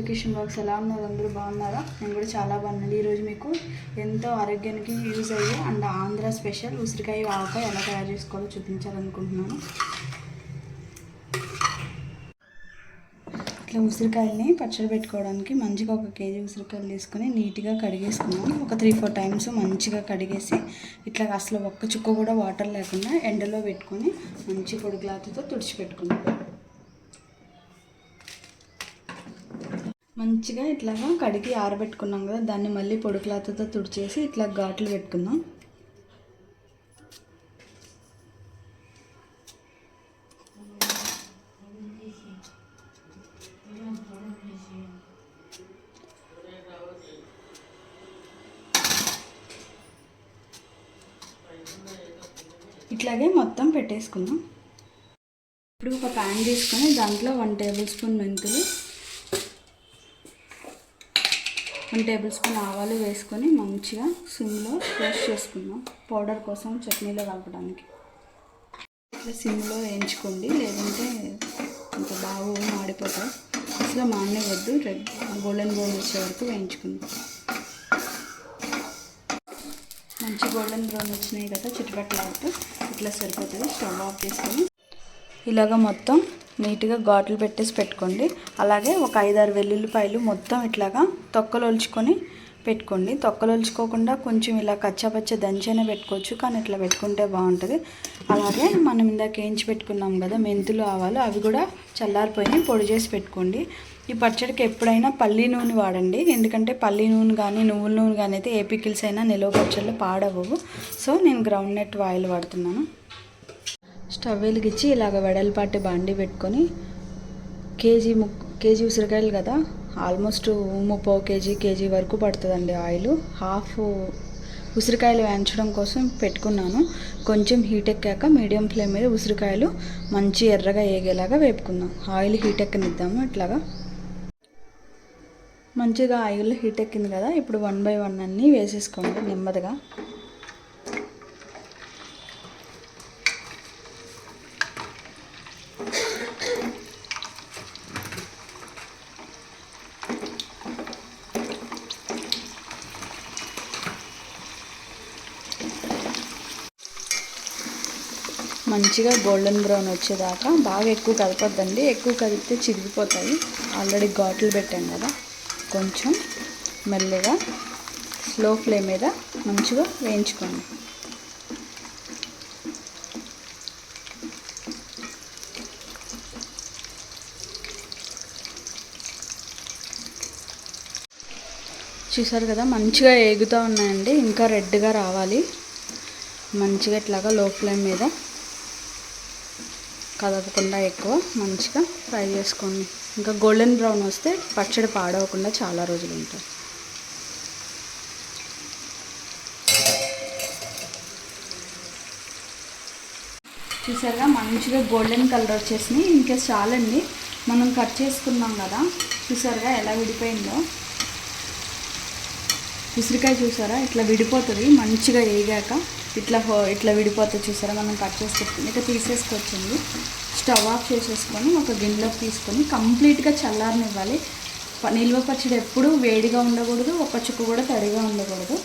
To Kishan box ఎలా ఉన్నారు? అందరూ బాగున్నారా? నేను కూడా చాలా బాగున్నాను. ఈరోజు మీకు ఎంతో ఆరోగ్యానికి యూజ్ అయ్యే అండ్ ఆంధ్ర స్పెషల్ ఉసిరికాయ ఆవకాయ ఎలా తయారు చేసుకోవాలో చూపించాలనుకుంటున్నాను. ఇట్లా ఉసిరికాయల్ని పచ్చడి పెట్టుకోవడానికి మంచిగా ఒక కేజీ ఉసిరికాయలు తీసుకొని నీట్గా కడిగేసుకున్నాం ఒక త్రీ ఫోర్ టైమ్స్ మంచిగా కడిగేసి ఇట్లా అసలు ఒక్క చుక్క కూడా వాటర్ లేకుండా ఎండలో పెట్టుకొని మంచి పొడి క్లాత్తో తుడిచిపెట్టుకున్నాం మంచిగా ఇట్లాగా కడిగి ఆరబెట్టుకున్నాం కదా దాన్ని మళ్ళీ పొడి క్లాత్తో తుడిచేసి ఇట్లా ఘాట్లు పెట్టుకుందాం. ఇట్లాగే మొత్తం పెట్టేసుకుందాం. ఇప్పుడు ఒక ప్యాన్ తీసుకొని దాంట్లో వన్ టేబుల్ స్పూన్ మెంతులు వన్ టేబుల్ స్పూన్ ఆవాలు వేసుకొని మంచిగా సిమ్లో ఫ్రెష్ చేసుకుందాం. పౌడర్ కోసం చట్నీలో కలపడానికి. ఇట్లా సిమ్లో వేయించుకోండి లేదంటే ఇంత బాగా మాడిపోతాయి. అసలు మాడనివ్వద్దు రెడ్ గోల్డెన్ బ్రౌన్ వచ్చే వరకు వేయించుకుందాం. మంచి గోల్డెన్ బ్రౌన్ వచ్చినాయి కదా చిట్టుపట్లాడుతూ ఇట్లా సరిపోతుంది. స్టవ్ ఆఫ్ చేసుకొని ఇలాగ మొత్తం నీట్గా ఘాట్లు పెట్టేసి పెట్టుకోండి. అలాగే ఒక ఐదారు వెల్లుల్లిపాయలు మొత్తం ఇట్లాగా తొక్కలొల్చుకొని పెట్టుకోండి. తొక్కలొల్చుకోకుండా కొంచెం ఇలా కచ్చాపచ్చ దంచైనా పెట్టుకోవచ్చు కానీ ఇట్లా పెట్టుకుంటే బాగుంటుంది. అలాగే మనం ఇందాక వేయించి పెట్టుకున్నాం కదా మెంతులు ఆవాలు అవి కూడా చల్లారిపోయి పొడి చేసి పెట్టుకోండి. ఈ పచ్చడికి ఎప్పుడైనా పల్లి నూనె వాడండి. ఎందుకంటే పల్లి నూనె కానీ నువ్వుల నూనె కానీ అయితే ఏ పికిల్స్ అయినా నిలవ పచ్చళ్ళు పాడవు సో నేను గ్రౌండ్ నెట్ ఆయిల్ వాడుతున్నాను. స్టవ్ వెలిగించి ఇలాగ వెడల్పాటి బాండి పెట్టుకొని కేజీ ము కేజీ ఉసిరికాయలు కదా ఆల్మోస్ట్ ముప్పో కేజీ కేజీ వరకు పడుతుందండి ఆయిల్. హాఫ్ ఉసిరికాయలు వేయించడం కోసం పెట్టుకున్నాను. కొంచెం హీట్ ఎక్కాక మీడియం ఫ్లేమ్ మీద ఉసిరికాయలు మంచి ఎర్రగా వేగేలాగా వేపుకుందాం. ఆయిల్ హీట్ ఎక్కనిద్దాము ఇట్లాగా మంచిగా ఆయిల్ హీట్ ఎక్కింది కదా ఇప్పుడు వన్ బై వన్ అన్నీ వేసేసుకోండి నెమ్మదిగా. మంచిగా గోల్డెన్ బ్రౌన్ వచ్చేదాకా బాగా ఎక్కువ కదపద్దండి. ఎక్కువ కదిపితే చిరిగిపోతాయి. ఆల్రెడీ ఘాట్లు పెట్టాం కదా. కొంచెం మెల్లగా స్లో ఫ్లేమ్ మీద మంచిగా వేయించుకోండి. చూసారు కదా మంచిగా ఏగుతూ ఉన్నాయండి. ఇంకా రెడ్గా రావాలి. మంచిగా ఇట్లాగా లో ఫ్లేమ్ మీద కదపకుండా ఎక్కువ మంచిగా ఫ్రై చేసుకోండి. ఇంకా గోల్డెన్ బ్రౌన్ వస్తే పచ్చడి పాడవకుండా చాలా రోజులు ఉంటుంది. చూసారుగా మంచిగా గోల్డెన్ కలర్ వచ్చేసింది. ఇంకా చాలండి. మనం కట్ చేసుకున్నాం కదా. చూసారుగా ఎలా విడిపోయిందో. ఉసిరికాయ చూసారా? ఇట్లా విడిపోతుంది మంచిగా వేగాక ఇట్లా ఇట్లా విడిపోతుంది చూసారా? మనం కట్ చేసి ఇక తీసేసుకొచ్చింది స్టవ్ ఆఫ్ చేసేసుకొని ఒక గిన్నెలోకి తీసుకొని కంప్లీట్గా చల్లారనివ్వాలి. నిల్వ పచ్చడి ఎప్పుడు వేడిగా ఉండకూడదు ఒక చుక్క కూడా తడిగా ఉండకూడదు.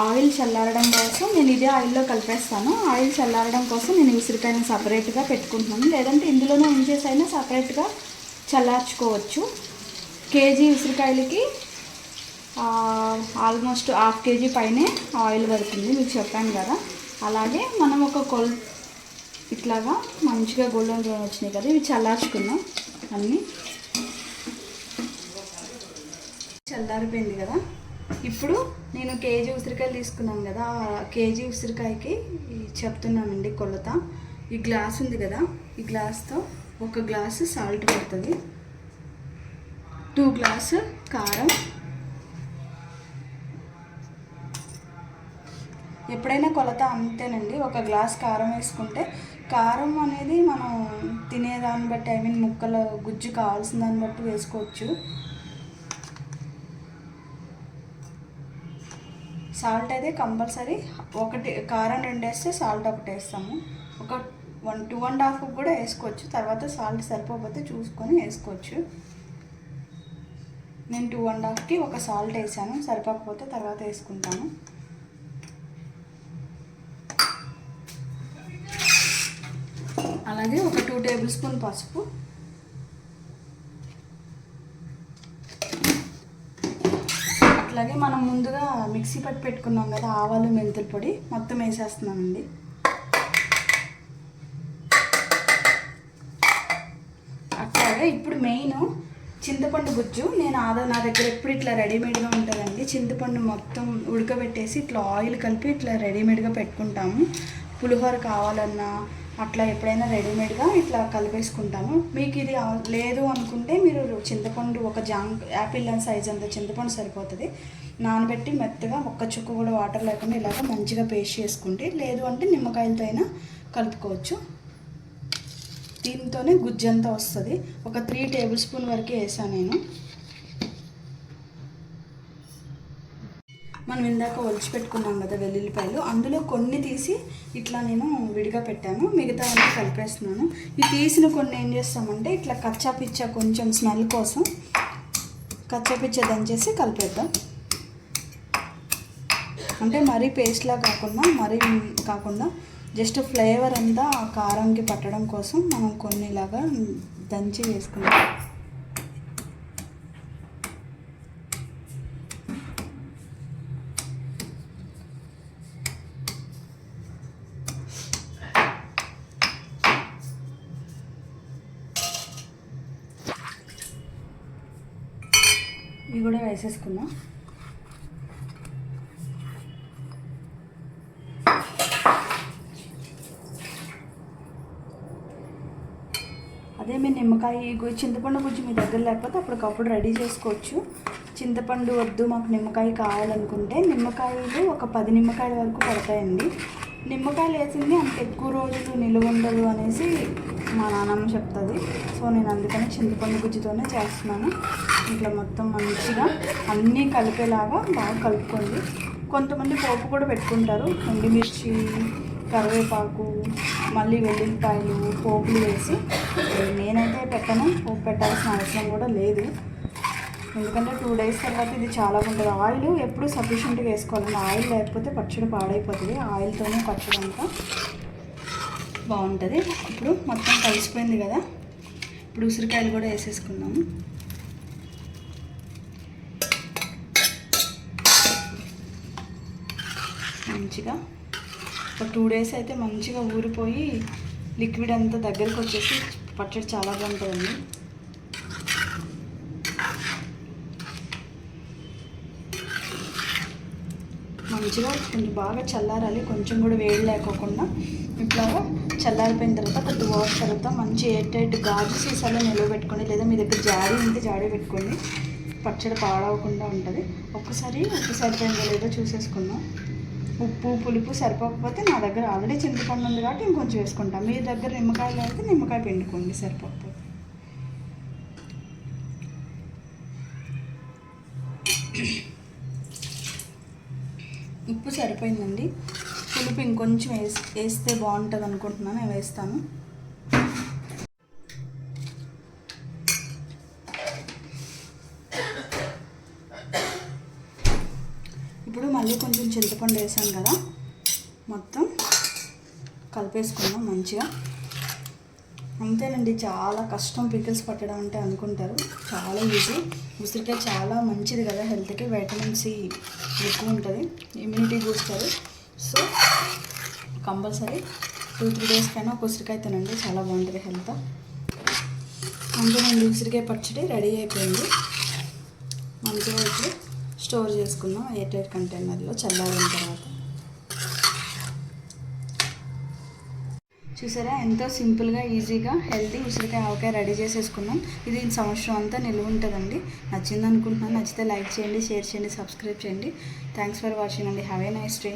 ఆయిల్ చల్లారడం కోసం నేను ఇదే ఆయిల్లో కలిపేస్తాను. ఆయిల్ చల్లారడం కోసం నేను ఉసిరికాయని సపరేట్గా పెట్టుకుంటున్నాను. లేదంటే ఇందులోనే ఉంచేసి అయినా సపరేట్గా చల్లార్చుకోవచ్చు. కేజీ ఉసిరికాయలకి ఆల్మోస్ట్ హాఫ్ కేజీ పైనే ఆయిల్ పడుతుంది మీకు చెప్పాను కదా. అలాగే మనం ఒక కొల్ ఇట్లాగా మంచిగా గోల్డెన్ బ్రౌన్ వచ్చినాయి కదా ఇవి చల్లార్చుకున్నాం అన్నీ. చల్లారిపోయింది కదా. ఇప్పుడు నేను కేజీ ఉసిరికాయలు తీసుకున్నాను కదా కేజీ ఉసిరికాయకి చెప్తున్నానండి కొలత. ఈ గ్లాస్ ఉంది కదా ఈ గ్లాస్తో ఒక గ్లాసు సాల్ట్ పడుతుంది. టూ గ్లాసు కారం. ఎప్పుడైనా కొలత అంతేనండి. ఒక గ్లాస్ కారం వేసుకుంటే కారం అనేది మనం తినేదాన్ని బట్టి ఐ మీన్ ముక్కల గుజ్జు కావాల్సిన దాన్ని బట్టి వేసుకోవచ్చు. సాల్ట్ అయితే కంపల్సరీ ఒకటి కారం రెండు వేస్తే సాల్ట్ ఒకటి వేస్తాము. ఒక వన్ టూ అండ్ హాఫ్ కూడా వేసుకోవచ్చు. తర్వాత సాల్ట్ సరిపోకపోతే చూసుకొని వేసుకోవచ్చు. నేను టూ అండ్ హాఫ్కి ఒక సాల్ట్ వేసాను. సరిపోకపోతే తర్వాత వేసుకుంటాను. అలాగే ఒక టూ టేబుల్ స్పూన్ పసుపు. అట్లాగే మనం ముందుగా మిక్సీ పట్టి పెట్టుకున్నాం కదా ఆవాలు మెంతుల పొడి మొత్తం వేసేస్తున్నామండి అట్లాగే ఇప్పుడు మెయిన్ చింతపండు గుజ్జు. నేను ఆదా నా దగ్గర ఎప్పుడు ఇట్లా రెడీమేడ్గా ఉంటుందండి. చింతపండు మొత్తం ఉడకబెట్టేసి ఇట్లా ఆయిల్ కలిపి ఇట్లా రెడీమేడ్గా పెట్టుకుంటాము. పులిహోర కావాలన్నా అట్లా ఎప్పుడైనా రెడీమేడ్గా ఇట్లా కలిపేసుకుంటాను. మీకు ఇది లేదు అనుకుంటే మీరు చింతపండు ఒక జాంగ్ యాపిల్ సైజ్ అంత చింతపండు సరిపోతుంది. నానబెట్టి మెత్తగా ఒక్క చుక్క కూడా వాటర్ లేకుండా ఇలాగ మంచిగా పేస్ట్ చేసుకుంటే లేదు అంటే నిమ్మకాయలతో అయినా కలుపుకోవచ్చు. దీంతోనే గుజ్జంతా వస్తుంది. ఒక త్రీ టేబుల్ స్పూన్ వరకు వేసాను నేను. మనం ఇందాక ఒలిచి పెట్టుకున్నాం కదా వెల్లుల్లిపాయలు అందులో కొన్ని తీసి ఇట్లా నేను విడిగా పెట్టాను. మిగతావన్నీ కలిపేస్తున్నాను. ఈ తీసిన కొన్ని ఏం చేస్తామంటే ఇట్లా కచ్చా పిచ్చా కొంచెం స్మెల్ కోసం కచ్చా పిచ్చా దంచేసి కలిపేద్దాం. అంటే మరీ పేస్ట్లా కాకుండా మరీ కాకుండా జస్ట్ ఫ్లేవర్ అంతా కారంకి పట్టడం కోసం మనం కొన్ని ఇలాగా దంచి వేసుకుంటాం ఇవి కూడా వేసేసుకుందాం. అదే మీ నిమ్మకాయ చింతపండు కొంచెం మీ దగ్గర లేకపోతే అప్పటికప్పుడు రెడీ చేసుకోవచ్చు. చింతపండు వద్దు మాకు నిమ్మకాయ కావాలనుకుంటే నిమ్మకాయలు ఒక పది నిమ్మకాయల వరకు పడతాయండి. నిమ్మకాయలు వేసింది అంత ఎక్కువ రోజులు నిలువ ఉండదు అనేసి మా నాన్నమ్మ చెప్తుంది. సో నేను అందుకని చింతపండు గుజ్జుతోనే చేస్తున్నాను. ఇట్లా మొత్తం మంచిగా అన్నీ కలిపేలాగా బాగా కలుపుకోండి. కొంతమంది పోపు కూడా పెట్టుకుంటారు. మిర్చి కరివేపాకు మళ్ళీ వెల్లుల్లిపాయలు పోపులు వేసి నేనైతే పెట్టను. పోపు పెట్టాల్సిన అవసరం కూడా లేదు. ఎందుకంటే టూ డేస్ తర్వాత ఇది చాలా ఉంటుంది ఆయిల్ ఎప్పుడు సఫిషియెంట్గా వేసుకోవాలండి ఆయిల్ లేకపోతే పచ్చడి పాడైపోతుంది. ఆయిల్తోనే పచ్చడి అంతా బాగుంటుంది. ఇప్పుడు మొత్తం కలిసిపోయింది కదా. ఇప్పుడు ఉసిరికాయలు కూడా వేసేసుకుందాము. మంచిగా ఒక టూ డేస్ అయితే మంచిగా ఊరిపోయి లిక్విడ్ అంతా దగ్గరికి వచ్చేసి పచ్చడి చాలా బాగుంటుందండి. మంచిగా కొంచెం బాగా చల్లారాలి. కొంచెం కూడా వేడి లేకోకుండా ఇట్లా చల్లారిపోయిన తర్వాత ఒక టూ అవర్స్ తర్వాత మంచి ఎయిట్ ఎయిట్ గాజు సీసాలో నిల్వ పెట్టుకోండి లేదా మీ దగ్గర జాడీ ఉంటే జాడీ పెట్టుకోండి. పచ్చడి పాడవకుండా ఉంటుంది. ఒక్కసారి ఉప్పు సరిపోయిందో లేదో చూసేసుకుందాం. ఉప్పు పులుపు సరిపోకపోతే నా దగ్గర ఆల్రెడీ చింతపండు ఉంది కాబట్టి ఇంకొంచెం వేసుకుంటాం. మీ దగ్గర నిమ్మకాయలు అయితే నిమ్మకాయ పిండుకోండి సరిపోకపోతే ఉప్పు సరిపోయిందండి. పులుపు ఇంకొంచెం వేసి వేస్తే బాగుంటుంది అనుకుంటున్నాను. నేను వేస్తాను. ఇప్పుడు మళ్ళీ కొంచెం చింతపండు వేసాను కదా. మొత్తం కలిపేసుకుందాం మంచిగా. అంతేనండి చాలా కష్టం పికిల్స్ పట్టడం అంటే అనుకుంటారు. చాలా ఈజీ. ఉసిరికాయ చాలా మంచిది కదా. హెల్త్కి వైటమిన్ సి ఎక్కువ ఉంటుంది. Immunity booster. So compulsory two three days కైనా ఒక ఉసిరికాయ తినండి చాలా బాగుంటుంది హెల్త్. అంతేనండి ఉసిరికాయ పచ్చడి రెడీ అయిపోయింది. మంచిగా ఇప్పుడు స్టోర్ చేసుకుందాం ఎయిట్ ఎయిట్ కంటైనర్లో చల్లారిన తర్వాత. చూసారా ఎంతో సింపుల్గా ఈజీగా హెల్తీ ఉసిరికాయ ఆవకాయ రెడీ చేసేసుకున్నాం. ఇది సంవత్సరం అంతా నిల్వ ఉంటుందండి. నచ్చింది అనుకుంటున్నాను నచ్చితే లైక్ చేయండి షేర్ చేయండి సబ్స్క్రైబ్ చేయండి. థ్యాంక్స్ ఫర్ వాచింగ్ అండి. Have a nice day.